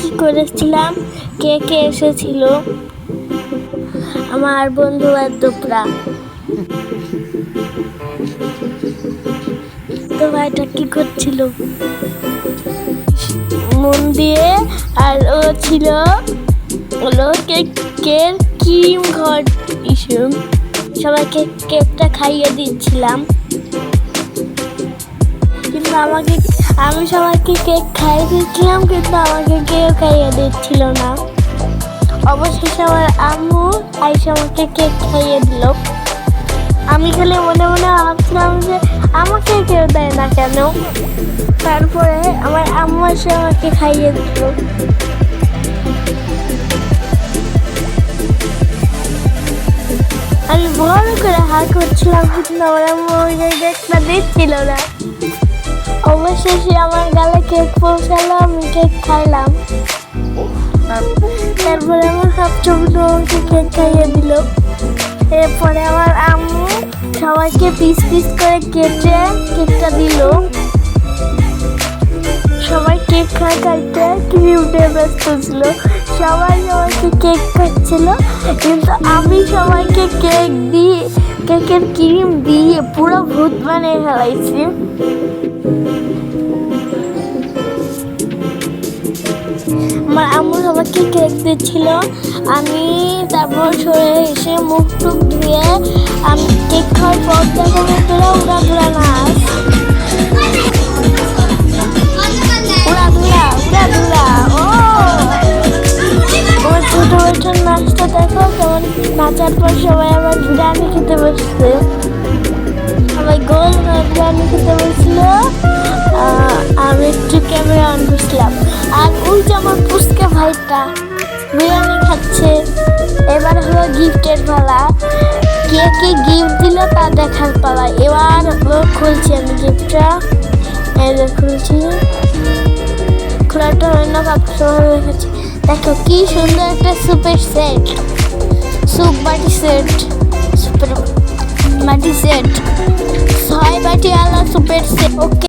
কি করেছিলাম? কে কে এসেছিল? আমার বন্ধু বান্ধবরা তো ভাইটা কি করছিল? মন দিয়ে আর ও ছিল হলো কেকের ক্রিম ঘর ইস্যু সবাইকে কেকটা খাইয়ে দিচ্ছিলাম। কিন্তু আমাকে আমি সবাইকে কেক খাইয়ে দিচ্ছিলাম কিন্তু আমাকে কেউ খাইয়ে দিচ্ছিল না। অবশেষে আমার আম্মু আইসা আমাকে কেক খাইয়ে দিল। আমি খালি মনে মনে ভাবছিলাম যে আমাকে কেউ দেয় না কেন? তারপরে আমার আম্মু এসে আমাকে খাইয়ে দিল। আমি বড় করে হা করছিলাম, কিন্তু আমার আম্মু ওই কেকটা দিচ্ছিল না। অবশেষে আমার গালে কেক পৌঁছালো, আমি কেক খাইলাম। তারপরে আমার সব ছবিটা আমাকে কেক খাইয়ে দিল। এরপরে আমার আম্মু সবাইকে পিস পিস করে কেটে কেকটা দিল। সবাই কেক খাওয়া খাইতে দিয়ে ব্যস্ত ছিল। সবাই সবাইকে কেক খাচ্ছিল, কিন্তু আমি সবাইকে কেক দিয়ে কেকের ক্রিম দিয়ে পুরো ভূত বানিয়ে ফেলাইছি। আমার আম্মু সবাইকে কেক দিচ্ছিল। আমি তারপর সরে এসে মুখ টুক ধুয়ে আমি কেক খাওয়ার পর দেখো আমার ছোট বছর নাচটা দেখো নাচার পর সবাই আবার বিরিয়ানি খেতে বসছে। গিফটের পালা কে কে গিফট দিল তা দেখার পালা। এবার খুলছি আমি গিফটটা। এই খুলছি। খোলাটা অন্য সময় রেখেছি দেখো কি সুন্দর একটা সুপের সেট। সুপ বাটি সেট। সুপের বাটি সেট। ছয় বাটি আলা সুপের সেট। ওকে।